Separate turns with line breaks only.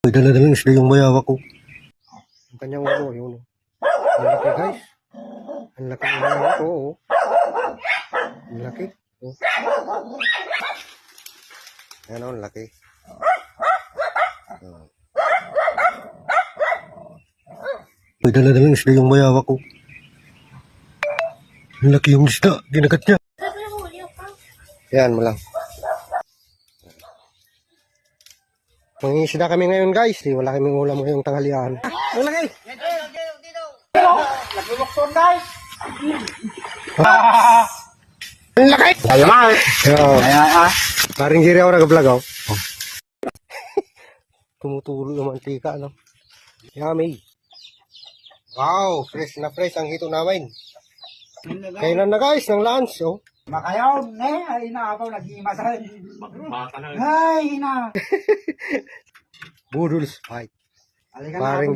May dala-dalang isda yung mayawa ko. Ang kanyang ulo, yun. oh. Ang laki guys. Ang laki ng mayawa ko. Oh. Ang laki. Oh. Yan oh, ang laki. Oh. May dala-dalang isda yung mayawa ko. Ang laki yung isda. Ginagat niya. Yan mo lang. Mangingisda kami ngayon guys. Di wala kaming ulam ngayong tanghalian. Ang laki. Ang laki.
Ayo mal.
Yo.
Ayo ah.
Paring Jerry ako nag-vlog ako. Tumutulo yung mantika, no? Yummy. Wow, fresh na fresh ang hito namin. Kailan na guys, ng lunch, oh.
Makayaw, ne, ay na ako nag-imasan. Ay na.
Budol fight.
Alikan
Paring